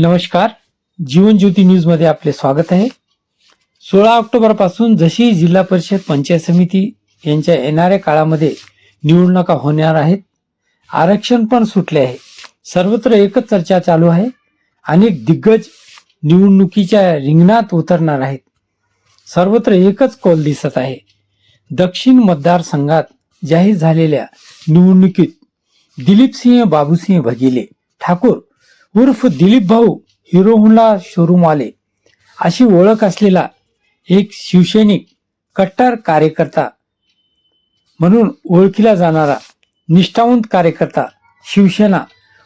नमस्कार. जीवन ज्योती न्यूजमध्ये आपले स्वागत आहे. सोळा ऑक्टोबरपासून जशी जिल्हा परिषद पंचायत समिती यांच्या येणाऱ्या काळामध्ये निवडणुका होणार आहेत आरक्षण पण सुटले आहे. सर्वत्र एकच चर्चा चालू आहे अनेक दिग्गज निवडणुकीच्या रिंगणात उतरणार आहेत. सर्वत्र एकच कौल दिसत आहे. दक्षिण मतदारसंघात जाहीर झालेल्या निवडणुकीत दिलीपसिंह बाबूसिंह भगिले ठाकूर उर्फ दिलीप भाऊ हिरो हुंडा शोरूम आले. अशी ओळख असलेला एक शिवसैनिक कट्टर कार्यकर्ता. म्हणून ओळखीला जाणारा निष्ठावंत कार्यकर्ता शिवसेना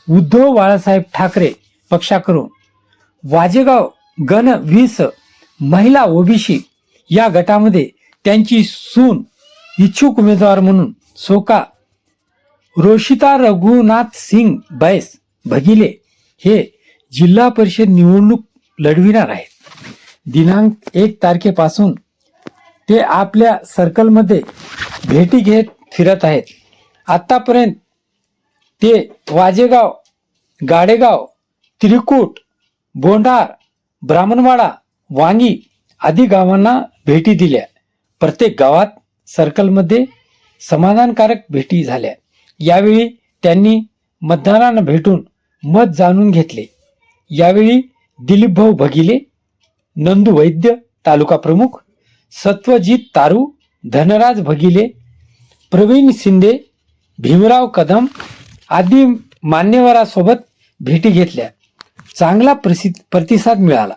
उद्धव बाळासाहेब ठाकरे पक्षाकडून वाजेगाव गण वीस महिला ओबीसी या गटामध्ये त्यांची सून इच्छुक उमेदवार म्हणून सोका रोशिता रघुनाथ सिंग बैस भगिले. हे जिल्हा परिषद निवडणूक लढविणार आहेत. दिनांक एक तारखेपासून ते आपल्या सर्कलमध्ये भेटी घेत फिरत आहेत. आत्तापर्यंत ते वाजेगाव गाडेगाव त्रिकूट बोंडार ब्राह्मणवाडा वांगी आदी गावांना भेटी दिल्या. प्रत्येक गावात सर्कलमध्ये समाधानकारक भेटी झाल्या. यावेळी त्यांनी मतदारांना भेटून मत जाणून घेतले. यावेळी दिलीपभाऊ भगिले नंदू वैद्य तालुका प्रमुख सत्वजित तारू धनराज भगिले प्रवीण शिंदे भीमराव कदम आदी मान्यवरासोबत भेटी घेतल्या. चांगला प्रसिद्ध प्रतिसाद मिळाला.